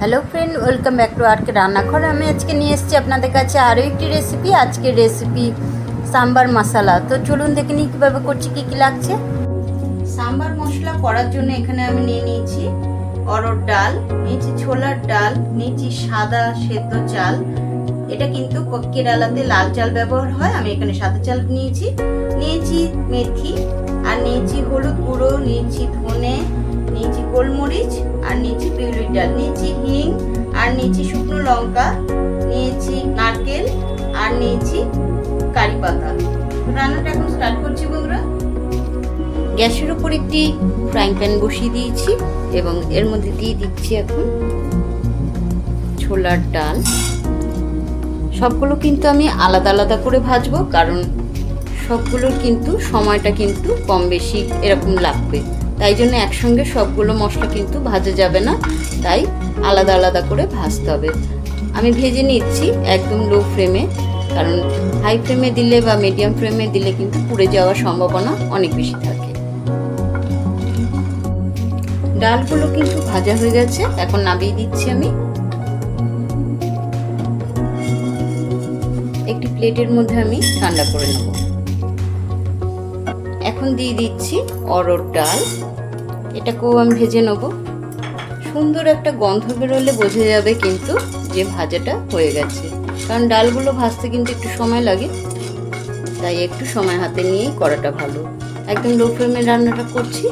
Hello friend welcome back to RK Rannaghar. আমি আজকে নিয়ে এসেছি আপনাদের কাছে আরও একটি রেসিপি আজকের রেসিপি সাম্বার মশলা। তো চলুন দেখে নিই কীভাবে করছি, কী কী লাগছে। সাম্বার মশলা করার জন্য এখানে আমি নিয়ে নিয়েছি অরড় ডাল, নিয়েছি ছোলার ডাল, নিয়েছি সাদা সেদ্ধ চাল। এটা কিন্তু কেরালাতে লাল চাল ব্যবহার হয়, আমি এখানে সাদা চাল নিয়েছি। নিয়েছি মেথি আর নিয়েছি হলুদ গুঁড়ো নিয়েছি ধনে নিয়েছি গোলমরিচ, আর নিয়েছি বিউলির ডাল নিয়েছি হিং, আর নিয়েছি শুকনো লঙ্কা নিয়েছি নারকেল, আর নিয়েছি কারি পাতা। রান্নাটা এখন স্টার্ট করছি বন্ধুরা। গ্যাসের উপর একটি ফ্রাইং প্যান বসিয়ে দিয়েছি এবং এর মধ্যে দিয়ে দিচ্ছি এখন ছোলার ডাল। সবগুলো কিন্তু আমি আলাদা আলাদা করে ভাজবো, কারণ সবগুলোর কিন্তু সময়টা কিন্তু কম বেশি এরকম লাগবে। তাই জন্য একসঙ্গে সবগুলো মশলা কিন্তু ভাজা যাবে না, তাই আলাদা আলাদা করে ভাজতে হবে। আমি ভেজে নিচ্ছি একদম লো ফ্লেমে কারণ হাই ফ্লেমে দিলে বা মিডিয়াম ফ্লেমে দিলে কিন্তু পুড়ে যাওয়ার সম্ভাবনা অনেক বেশি থাকে। ডালগুলো কিন্তু ভাজা হয়ে গেছে, এখন নামিয়ে দিচ্ছি আমি। একটি প্লেটের মধ্যে আমি ঠান্ডা করে নেব। এখন দিয়ে দিচ্ছি অরড় ডাল। এটাকেও আমি ভেজে নেব। সুন্দর একটা গন্ধ বেরোলে বোঝা যাবে কিন্তু যে ভাজাটা হয়ে গেছে। কারণ ডালগুলো ভাজতে কিন্তু একটু সময় লাগে, তাই একটু সময় হাতে নিয়েই করাটা ভালো। একদম লো ফ্লেমে রান্নাটা করছি।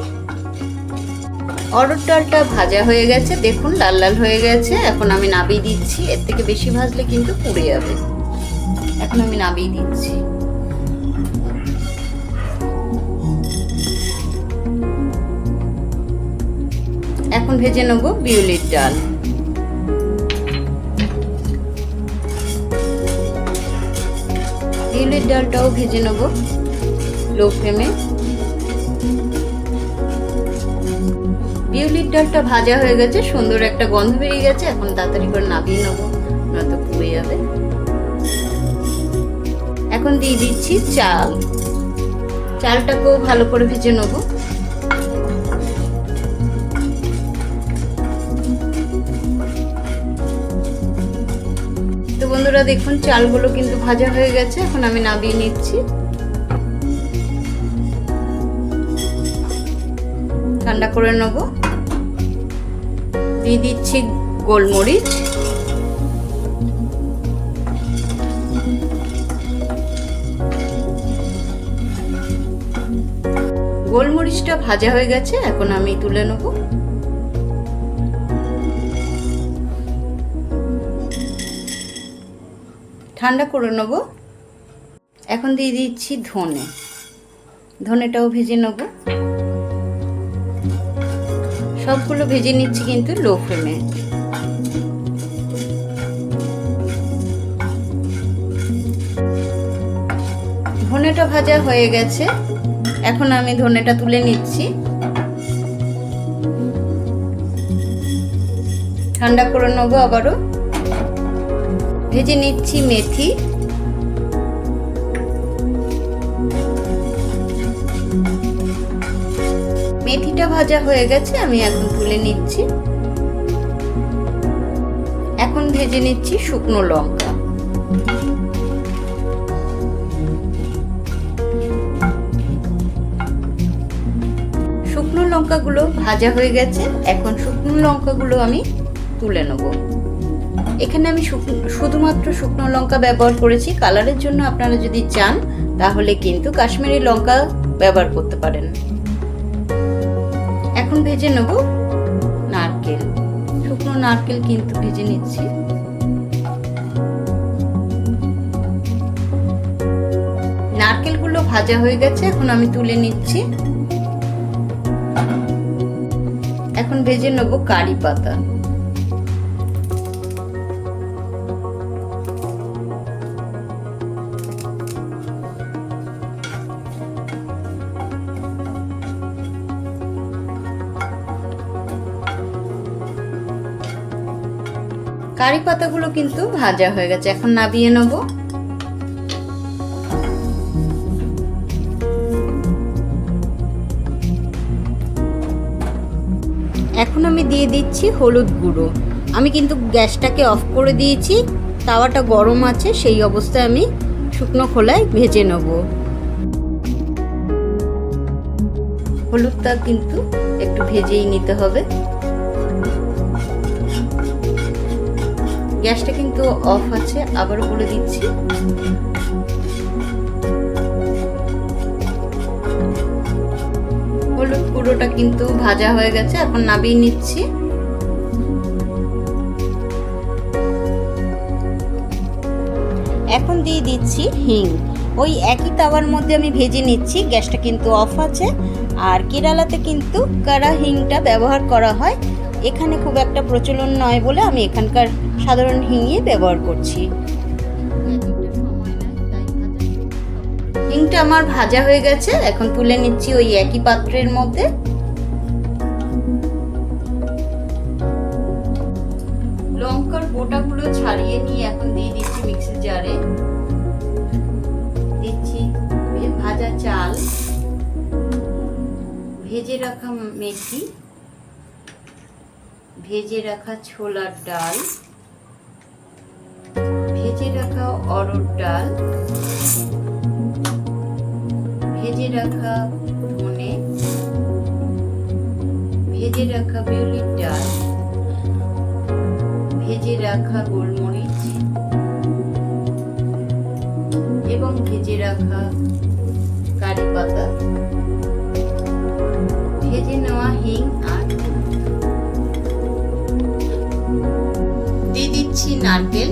অরড় ডালটা ভাজা হয়ে গেছে, দেখুন লাল লাল হয়ে গেছে। এখন আমি নাবিয়ে দিচ্ছি। এর থেকে বেশি ভাজলে কিন্তু পুড়ে যাবে। এখন আমি নাবিয়ে দিচ্ছি। এখন ভেজে নেব বিউলির ডাল। বিউলির ডালটাও ভেজে নেব লো ফ্লেমে। বিউলির ডালটা ভাজা হয়ে গেছে, সুন্দর একটা গন্ধ বেরিয়ে গেছে, এখন তাড়াতাড়ি করে নাবিয়ে নেব নয়তো পুড়ে যাবে। এখন দিয়ে দিচ্ছি চাল। চালটাকেও ভালো করে ভেজে নেব। বন্ধুরা, দেখুন, চালগুলো কিন্তু ভাজা হয়ে গেছে। এখন আমি নাবিয়ে নিচ্ছি। ঠান্ডা করে নেব। দিয়ে দিচ্ছি গোলমরিচ। গোলমরিচটা ভাজা হয়ে গেছে, এখন আমি তুলে নেব। ঠান্ডা করে নেব। এখন দিয়ে দিচ্ছি ধনে। ধনেটাও ভেজে নেব। সবগুলো ভেজে নিচ্ছি কিন্তু লো ফ্লেমে। ধনেটা ভাজা হয়ে গেছে। এখন আমি ধনেটা তুলে নিচ্ছি। ঠান্ডা করে নেব আবারও। ভেজে নিচ্ছি মেথি। মেথিটা ভাজা হয়ে গেছে, আমি এখন তুলে নিচ্ছি। এখন ভেজে নিচ্ছি শুকনো লঙ্কা। শুকনো লঙ্কাগুলো ভাজা হয়ে গেছে, এখন শুকনো লঙ্কাগুলো আমি তুলে নেব। এখানে আমি শুধুমাত্র শুকনো লঙ্কা ব্যবহার করেছি। কালারের জন্য আপনারা যদি চান, তাহলে কিন্তু কাশ্মীরি লঙ্কা ব্যবহার করতে পারেন। এখন ভেজে নেব নারকেল। শুকনো নারকেল কিন্তু ভেজে নিচ্ছি। নারকেলগুলো ভাজা হয়ে গেছে, এখন আমি তুলে নিচ্ছি। এখন ভেজে নেব কারি পাতা। কারি পাতাগুলো কিন্তু ভাজা হয়ে গেছে, এখন নাবিয়ে নেব। এখন আমি দিয়ে দিচ্ছি হলুদ গুঁড়ো। আমি কিন্তু গ্যাসটাকে অফ করে দিয়েছি, তাওয়াটা গরম আছে, সেই অবস্থায় আমি শুকনো খোলায় ভেজে নেব। হলুদটা কিন্তু একটু ভেজেই নিতে হবে। গ্যাসটা কিন্তু অফ আছে, আবার বলে দিচ্ছি। হলুদ পুরোটা কিন্তু ভাজা হয়ে গেছে, এখন নাবিয়ে নিচ্ছি। এখন দিয়ে দিচ্ছি হিং। ওই একই তাওয়ার মধ্যে আমি ভেজে নিচ্ছি, গ্যাসটা কিন্তু অফ আছে। আর কেরালাতে কিন্তু কারা হিংটা ব্যবহার করা হয় এখানে খুব একটা প্রচলন নয় বলে আমি এখানকার সাধারণ হিংই ব্যবহার করছি। হিংটা আমার ভাজা হয়ে গেছে, এখন তুলে নিচ্ছি ওই একই পাত্রের মধ্যে। লঙ্কার গোটাগুলো ছাড়িয়ে নিয়ে এখন দিয়ে দিচ্ছি মিক্সি জারে। দিচ্ছি ভাজা চাল। ভেজে রাখা মেথি। ভেজে রাখা ছোলার ডাল, ভেজে রাখা অরড় ডাল, ভেজে রাখা ধনে ভেজে রাখা বিউলির ডাল, ভেজে রাখা গোলমরিচ এবং ভেজে রাখা কারি পাতা। ভেজে নেওয়া হিং নারকেল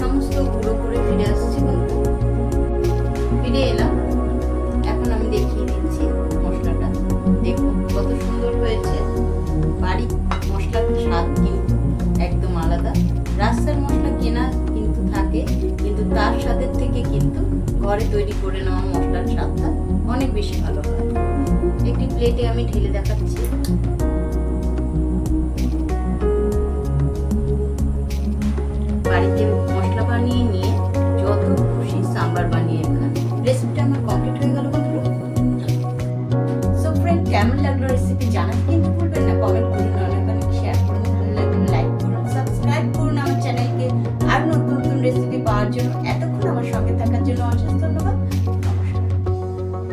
সমস্ত গুঁড়ো করে ফিরে আসছি বন্ধু। ফিরে এলাম। এখন আমি দেখিয়ে দিচ্ছি মশলাটা। দেখুন কত সুন্দর হয়েছে। বাড়ি মশলার স্বাদ কিন্তু একদম আলাদা। রাস্তার মশলা কেনা কিন্তু থাকে, কিন্তু তার স্বাদের থেকে কিন্তু ঘরে তৈরি করে নেওয়া মশলার স্বাদটা অনেক বেশি ভালো হয়। একটি প্লেটে আমি ঢেলে দেখাচ্ছি। কেমন লাগল রেসিপি জানাতে কিন্তু ভুলবেন না কমেন্ট